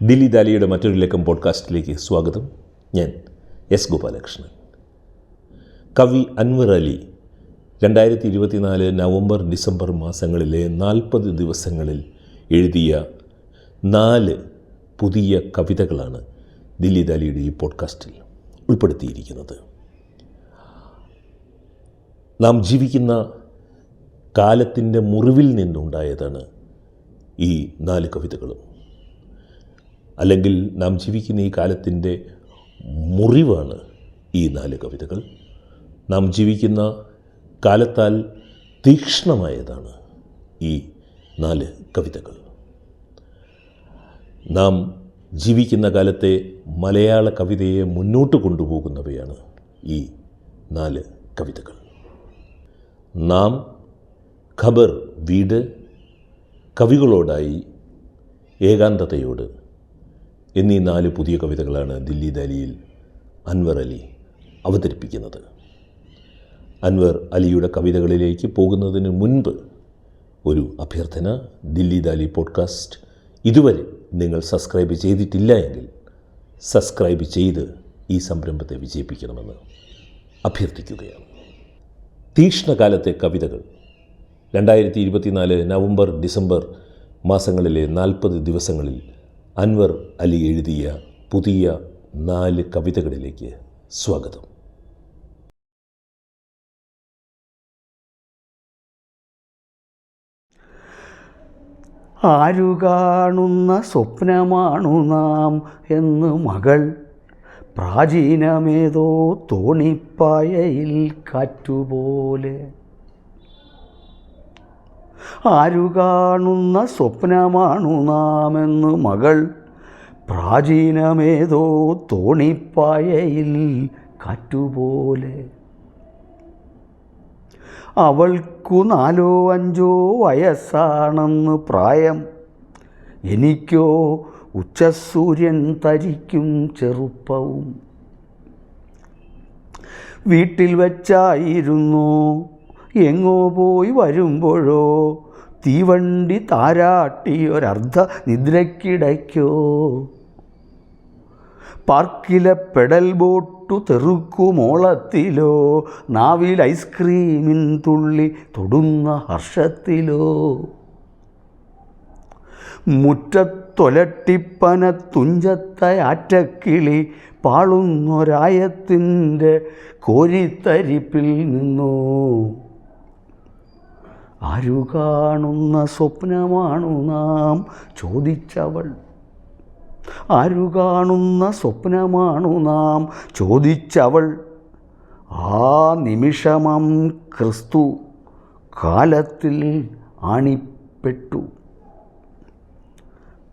ദില്ലി ദാലിയുടെ മറ്റൊരു ലക്കം പോഡ്കാസ്റ്റിലേക്ക് സ്വാഗതം. ഞാൻ എസ് ഗോപാലകൃഷ്ണൻ. കവി അൻവർ അലി രണ്ടായിരത്തി ഇരുപത്തിനാല് നവംബർ ഡിസംബർ മാസങ്ങളിലെ നാൽപ്പത് ദിവസങ്ങളിൽ എഴുതിയ നാല് പുതിയ കവിതകളാണ് ദില്ലി ദാലിയുടെ ഈ പോഡ്കാസ്റ്റിൽ ഉൾപ്പെടുത്തിയിരിക്കുന്നത്. നാം ജീവിക്കുന്ന കാലത്തിന്റെ മുറിവിൽ നിന്നുണ്ടായതാണ് ഈ നാല് കവിതകളും. അല്ലെങ്കിൽ നാം ജീവിക്കുന്ന ഈ കാലത്തിന്റെ മുറിവാണ് ഈ നാല് കവിതകൾ. നാം ജീവിക്കുന്ന കാലത്താൽ തീക്ഷ്ണമായതാണ് ഈ നാല് കവിതകൾ. നാം ജീവിക്കുന്ന കാലത്തെ മലയാള കവിതയെ മുന്നോട്ട് കൊണ്ടുപോകുന്നവയാണ് ഈ നാല് കവിതകൾ. നാം ഖബർ വീട് കവികളോടായി ഏകാന്തതയോട് എന്നീ നാല് പുതിയ കവിതകളാണ് ദില്ലി ദാലിയിൽ അൻവർ അലി അവതരിപ്പിക്കുന്നത്. അൻവർ അലിയുടെ കവിതകളിലേക്ക് പോകുന്നതിന് മുൻപ് ഒരു അഭ്യർത്ഥന ദില്ലി ദാലി പോഡ്കാസ്റ്റ് ഇതുവരെ നിങ്ങൾ സബ്സ്ക്രൈബ് ചെയ്തിട്ടില്ല എങ്കിൽ സബ്സ്ക്രൈബ് ചെയ്ത് ഈ സംരംഭത്തെ വിജയിപ്പിക്കണമെന്ന് അഭ്യർത്ഥിക്കുകയാണ്. തീക്ഷ്ണകാലത്തെ കവിതകൾ രണ്ടായിരത്തി ഇരുപത്തിനാല് നവംബർ ഡിസംബർ മാസങ്ങളിലെ നാൽപ്പത് ദിവസങ്ങളിൽ അൻവർ അലി എഴുതിയ പുതിയ നാല് കവിതകളിലേക്ക് സ്വാഗതം. ആരു കാണുന്ന സ്വപ്നമാണു നാം എന്ന് മകൾ പ്രാചീനമേതോ തോണിപ്പായയിൽ കാറ്റുപോലെ ആരു കാണുന്ന സ്വപ്നമാണു നാമെന്ന് മകൾ. പ്രാചീനമേതോ തോണിപ്പായയിൽ കാറ്റുപോലെ. അവൾക്കു നാലോ അഞ്ചോ വയസ്സാണെന്ന് പ്രായം. എനിക്കോ ഉച്ചസൂര്യൻ തരിക്കും ചെറുപ്പവും. വീട്ടിൽ വച്ചായിരുന്നു എങ്ങോ പോയി വരുമ്പോഴോ തീവണ്ടി താരാട്ടി ഒരർദ്ധ നിദ്രക്കിടയ്ക്കോ പാർക്കിലെ പെടൽ ബോട്ടു തെറുക്കുമോളത്തിലോ നാവിൽ ഐസ്ക്രീമിൻ തുള്ളി തൊടുന്ന ഹർഷത്തിലോ. മുറ്റത്തൊലട്ടിപ്പന തുഞ്ചത്തയാറ്റക്കിളി പാളുന്നൊരായത്തിന്റെ കോരിത്തരിപ്പിൽ നിന്നോ. ആരു കാണുന്ന സ്വപ്നമാണു നാം? ചോദിച്ചവൾ. ആരു കാണുന്ന സ്വപ്നമാണു നാം? ചോദിച്ചവൾ. ആ നിമിഷമം ക്രിസ്തു കാലത്തിൽ ആണിപ്പെട്ടു.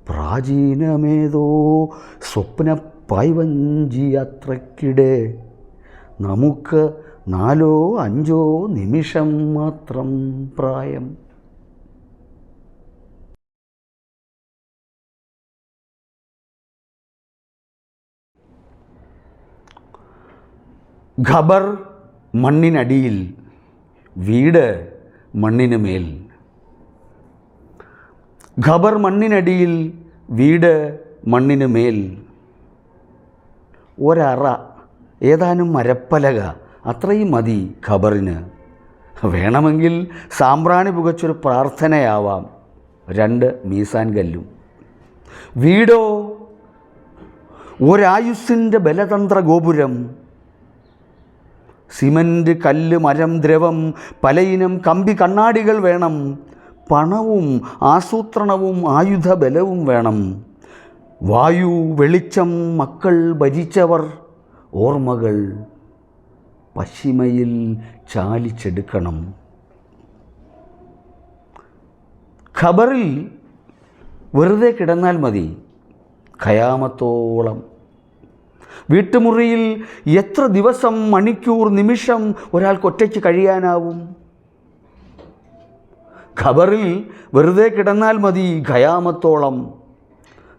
പ്രാചീനമേതോ സ്വപ്ന പൈവഞ്ചി അത്രക്കിടെ നമുക്ക് നാലോ അഞ്ചോ നിമിഷം മാത്രം പ്രായം. ഖബർ മണ്ണിനടിയിൽ വീട് മണ്ണിന് മേൽ. ഖബർ മണ്ണിനടിയിൽ വീട് മണ്ണിന് മേൽ. ഒരറ ഏതാനും മരപ്പലക അത്രയും മതി ഖബറിന്. വേണമെങ്കിൽ സാമ്പ്രാണി പുകച്ചൊരു പ്രാർത്ഥനയാവാം. രണ്ട് മീസാൻ കല്ലും. വീടോ? ഒരായുസ്സിന്റെ ബലതന്ത്ര ഗോപുരം സിമന്റ് കല്ല് മരം ദ്രവം പലയിനം കമ്പി കണ്ണാടികൾ വേണം. പണവും ആസൂത്രണവും ആയുധബലവും വേണം. വായു വെളിച്ചം മക്കൾ ഭരിച്ചവർ ഓർമ്മകൾ. പശ്ചിമയിൽ ചാലിച്ചെടുക്കണം. ഖബറിൽ വെറുതെ കിടന്നാൽ മതി. ഖയാമത്തോളം. വീട്ടുമുറിയിൽ എത്ര ദിവസം മണിക്കൂർ നിമിഷം ഒരാൾക്ക് ഒറ്റയ്ക്ക് കഴിയാനാവും? ഖബറിൽ വെറുതെ കിടന്നാൽ മതി ഖയാമത്തോളം.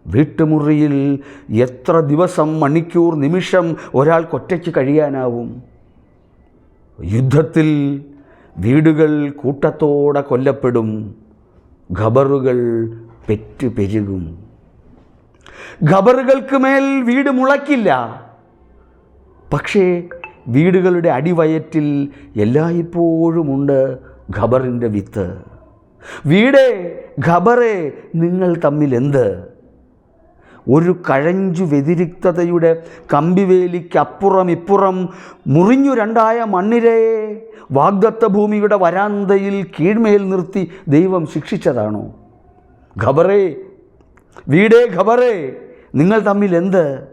വീട്ടുമുറിയിൽ എത്ര ദിവസം മണിക്കൂർ നിമിഷം ഒരാൾക്ക് ഒറ്റയ്ക്ക് കഴിയാനാവും? യുദ്ധത്തിൽ വീടുകൾ കൂട്ടത്തോടെ കൊല്ലപ്പെടും ഖബറുകൾ പെറ്റു പെരുകും ഖബറുകൾക്ക് മേൽ വീട് മുളയ്ക്കില്ല. പക്ഷേ വീടുകളുടെ അടിവയറ്റിൽ എല്ലായ്പ്പോഴുമുണ്ട് ഖബറിന്റെ വിത്ത്. വീടേ ഖബറേ നിങ്ങൾ തമ്മിൽ എന്ത് ഒരു കഴഞ്ചു വ്യതിരിക്തതയുടെ കമ്പിവേലിക്കപ്പുറം ഇപ്പുറം മുറിഞ്ഞു രണ്ടായ മണ്ണിരയെ വാഗ്ദത്ത ഭൂമിയുടെ വരാന്തയിൽ കീഴ്മേൽ നിർത്തി ദൈവം ശിക്ഷിച്ചതാണോ? ഖബറേ വീടേ ഖബറേ നിങ്ങൾ തമ്മിൽ എന്ത്?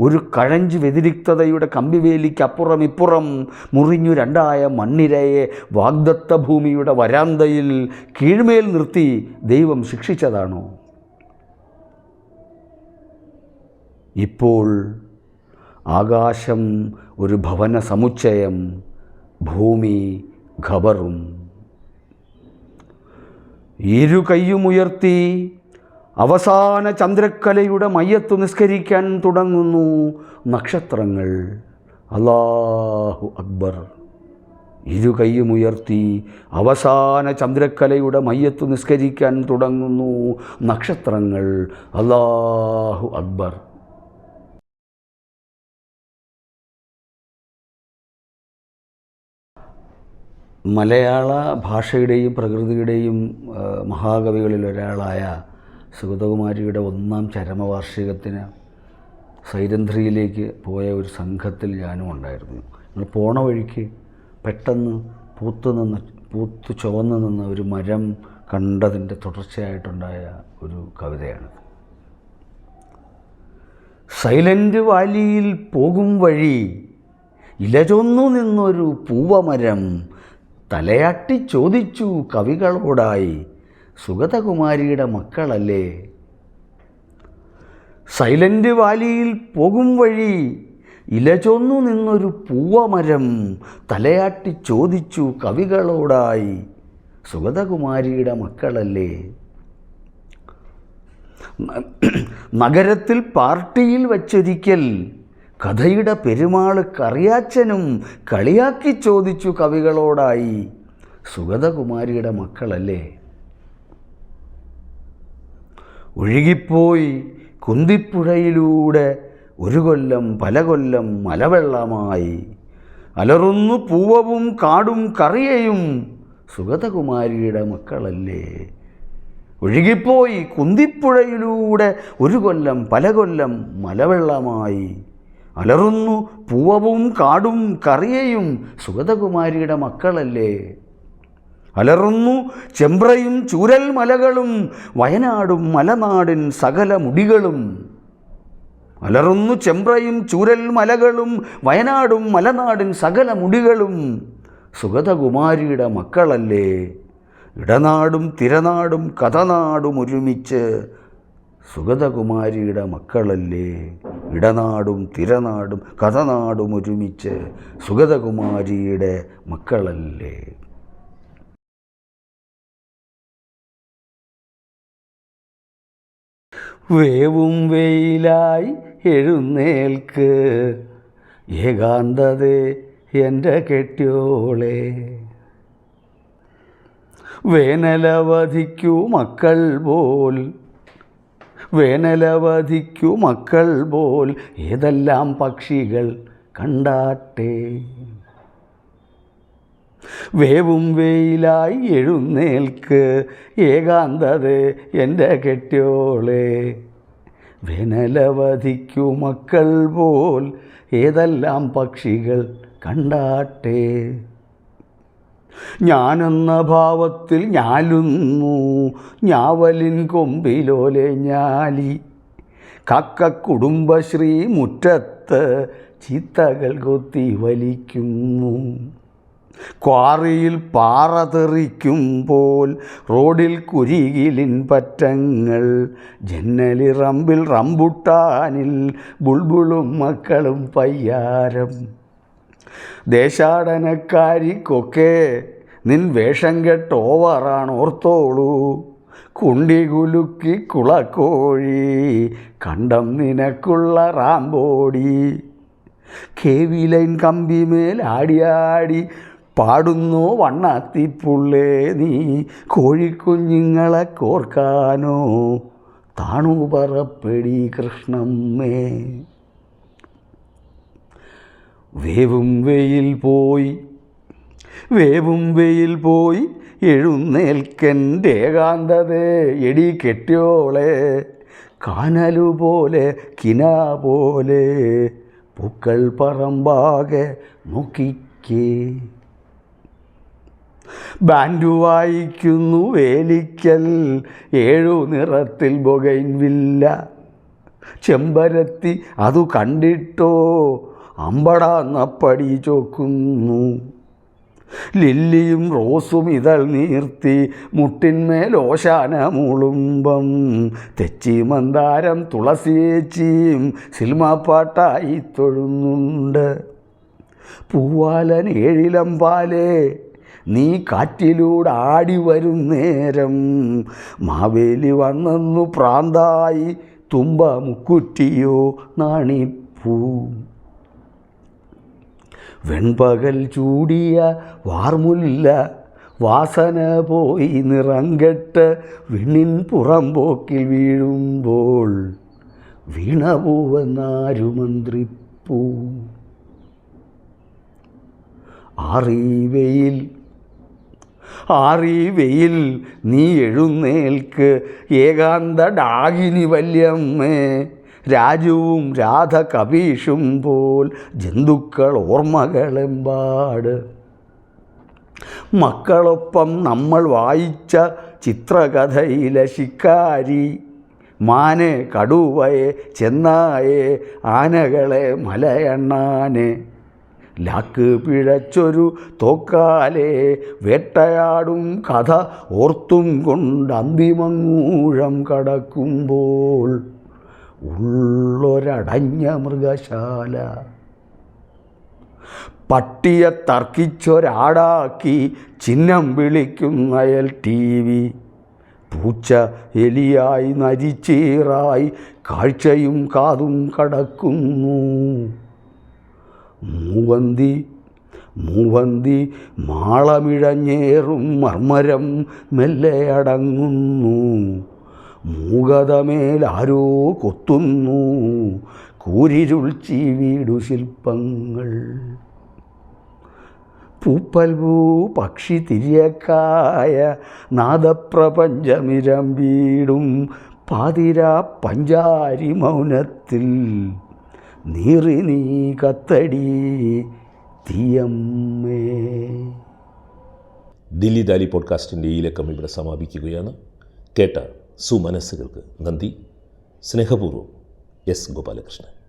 ഒരു കഴഞ്ച് വ്യതിരിക്തതയുടെ കമ്പിവേലിക്കപ്പുറം ഇപ്പുറം മുറിഞ്ഞു രണ്ടായ മണ്ണിരയെ വാഗ്ദത്ത ഭൂമിയുടെ വരാന്തയിൽ കീഴ്മേൽ നിർത്തി ദൈവം ശിക്ഷിച്ചതാണോ? ഇപ്പോൾ ആകാശം ഒരു ഭവന സമുച്ചയം ഭൂമി ഖബറും. ഇരു ഉയർത്തി അവസാന ചന്ദ്രക്കലയുടെ മയ്യത്തു നിസ്കരിക്കാൻ തുടങ്ങുന്നു നക്ഷത്രങ്ങൾ. അല്ലാഹു അക്ബർ. ഇരു ഉയർത്തി അവസാന ചന്ദ്രക്കലയുടെ മയ്യത്തു നിസ്കരിക്കാൻ തുടങ്ങുന്നു നക്ഷത്രങ്ങൾ. അല്ലാഹു അക്ബർ. മലയാള ഭാഷയുടെയും പ്രകൃതിയുടെയും മഹാകവികളിൽ ഒരാളായ സുഗതകുമാരിയുടെ ഒന്നാം ചരമവാർഷികത്തിന് സൈരന്ധ്രിയിലേക്ക് പോയ ഒരു സംഘത്തിൽ ഞാനും ഉണ്ടായിരുന്നു. ഞങ്ങൾ പോണ വഴിക്ക് പെട്ടെന്ന് പൂത്തു നിന്ന് പൂത്ത് ചുവന്നു നിന്ന ഒരു മരം കണ്ടതിന്റെ തുടർച്ചയായിട്ടുണ്ടായ ഒരു കവിതയാണ് സൈലന്റ് വാലിയിൽ പോകും വഴി ഇലചൊന്നു നിന്നൊരു പൂവമരം തലയാട്ടി ചോദിച്ചു കവികളോടായി സുഗതകുമാരിയുടെ മക്കളല്ലേ? സൈലന്റ് വാലിയിൽ പോകും വഴി ഇലചൊന്നു നിന്നൊരു പൂവമരം തലയാട്ടി ചോദിച്ചു കവികളോടായി സുഗതകുമാരിയുടെ മക്കളല്ലേ? നഗരത്തിൽ പാർട്ടിയിൽ വച്ചൊരിക്കൽ കഥയുടെ പെരുമാൾ കറിയാച്ചനും കളിയാക്കി ചോദിച്ചു കവികളോടായി. സുഗതകുമാരിയുടെ മക്കളല്ലേ? ഒഴുകിപ്പോയി കുന്തിപ്പുഴയിലൂടെ ഒരു കൊല്ലം പല കൊല്ലം മലവെള്ളമായി. അലറുന്നു പൂവവും കാടും കറിയയും സുഗതകുമാരിയുടെ മക്കളല്ലേ? ഒഴുകിപ്പോയി കുന്തിപ്പുഴയിലൂടെ ഒരു കൊല്ലം പല കൊല്ലം മലവെള്ളമായി. അലറുന്നു പൂവവും കാടും കറിയയും സുഗതകുമാരിയുടെ മക്കളല്ലേ. അലറുന്നു ചെമ്പ്രയും ചൂരൽ മലകളും വയനാടും മലനാടിൻ സകല മുടികളും. അലറുന്നു ചെമ്പ്രയും ചൂരൽ മലകളും വയനാടും മലനാടിൻ സകല മുടികളും. സുഗതകുമാരിയുടെ മക്കളല്ലേ. ഇടനാടും തിരനാടും കഥനാടും ഒരുമിച്ച് സുഗതകുമാരിയുടെ മക്കളല്ലേ? ഇടനാടും തിരനാടും കഥനാടും ഒരുമിച്ച് സുഗതകുമാരിയുടെ മക്കളല്ലേ? വേവും വെയിലായി എഴുന്നേൽക്ക്. ഏകാന്തതേ എന്റെ കെട്ടിയോളെ. വേനലവധിക്കു മക്കൾ പോൽ വേനലവധിക്കു മക്കൾ പോൽ ഏതെല്ലാം പക്ഷികൾ കണ്ടാട്ടെ? വേവും വെയിലായി എഴുന്നേൽക്ക് ഏകാന്തത എന്റെ കെട്ടിയോളെ. വേനലവധിക്കു മക്കൾ പോൽ ഏതെല്ലാം പക്ഷികൾ കണ്ടാട്ടെ? ഞാനെന്ന ഭാവത്തിൽ ഞാലുന്നു ഞാവലിൻ കൊമ്പിലോലെ ഞാലി. കക്ക കുടുംബശ്രീ മുറ്റത്ത് ചീത്തകൾ കൊത്തി വലിക്കുന്നു. ക്വാറിയിൽ പാറ തെറിക്കുമ്പോൾ റോഡിൽ കുരികിലിൻ പറ്റങ്ങൾ. ജന്നലി റമ്പിൽ റമ്പുട്ടാനിൽ ബുൾബുളും മക്കളും പയ്യാരം. ദേശാടനക്കാരിക്കൊക്കെ നിൻ വേഷം കെട്ടോവറാണ് ഓർത്തോളൂ കുണ്ടി കുലുക്കി കുളക്കോഴി കണ്ടം നിനക്കുള്ള റാമ്പോടി കേവിലൈൻ കമ്പിമേൽ ആടിയാടി പാടുന്നു വണ്ണാത്തിപ്പുള്ളേ നീ. കോഴിക്കുഞ്ഞുങ്ങളെ കോർക്കാനോ താണു പറപ്പെടി കൃഷ്ണമ്മേ. വേവും വെയിൽ പോയി വേവും വെയിൽ പോയി എഴുന്നേൽക്കന്റെ ഏകാന്തതേ എടി കെട്ടിയോളെ കാനലു പോലെ കിന പോലെ പൂക്കൾ പറമ്പാകെ നോക്കിക്കേ. ബാൻഡു വായിക്കുന്നു വേലിക്കൽ ഏഴു നിറത്തിൽ ബൊഗൈൻവില്ല ചെമ്പരത്തി അതു കണ്ടിട്ടോ? അമ്പടാന്നപ്പടി ചോക്കുന്നു. ലില്ലിയും റോസും ഇതൾ നീർത്തി മുട്ടിന്മേൽ ഓശാന മുളുമ്പം തെച്ചി മന്ദാരം തുളസിയേച്ചിയും സിനിമാപ്പാട്ടായി തൊഴുന്നുണ്ട്. പൂവാലൻ ഏഴിലമ്പാലേ നീ കാറ്റിലൂടെ ആടി വരും നേരം. മാവേലി വന്നെന്നു പ്രാന്തായി തുമ്പ മുക്കുറ്റിയോ നാണിപ്പൂ. വെൺപകൽ ചൂടിയ വാർമുല്ല വാസന പോയി നിറങ്കെട്ട് വിണ്ണിൻ പുറമ്പോക്കിൽ വീഴുമ്പോൾ വീണപൂവെന്നാരു മന്ത്രിപ്പൂ ആറിവയിൽ ആറിവയിൽ നീ എഴുന്നേൽക്ക് ഏകാന്ത ഡാകിനി വല്യമ്മേ. രാജുവും രാധ കവീഷും പോൽ ജന്തുക്കൾ ഓർമ്മകളെമ്പാട്. മക്കളൊപ്പം നമ്മൾ വായിച്ച ചിത്രകഥയിലെ ശിക്കാരി മാനെ കടുവയെ ചെന്നായെ ആനകളെ മലയണ്ണാനെ. ലാക്ക് പിഴച്ചൊരു തോക്കാലെ വേട്ടയാടും കഥ ഓർത്തും കൊണ്ട് അന്തിമങ്ങൂഴം കടക്കുമ്പോൾ. ഉള്ളൊരടഞ്ഞ മൃഗശാല. പട്ടിയെ തർക്കിച്ചൊരാടാക്കി ചിഹ്നം വിളിക്കുന്ന അയൽ ടി വി. പൂച്ച എലിയായി നരിച്ചീറായി കാഴ്ചയും കാതും കടക്കുന്നു. മൂവന്തി മൂവന്തി മാളമിഴഞ്ഞേറും മർമരം മെല്ലെ അടങ്ങുന്നു. മൂകതമേൽ ആരോ കൊത്തുന്നു. കൂരിരുൾ ചീവീടു ശില്പങ്ങൾ. പൂപ്പൽ പൂ പക്ഷി തിരിയക്കായ നാദപ്രപഞ്ചമിരം വീടും പാതിര പഞ്ചാരി മൗനത്തിൽ. നീറി നീ കത്തടി തീയമ്മേ. ദില്ലി ദാലി പോഡ്കാസ്റ്റിന്റെ ഈ ലക്കം ഇവിടെ സമാപിക്കുകയാണ്. കേട്ട സുമനസ്സുകൾക്ക് നന്ദി. സ്നേഹപൂർവം എസ് ഗോപാലകൃഷ്ണൻ.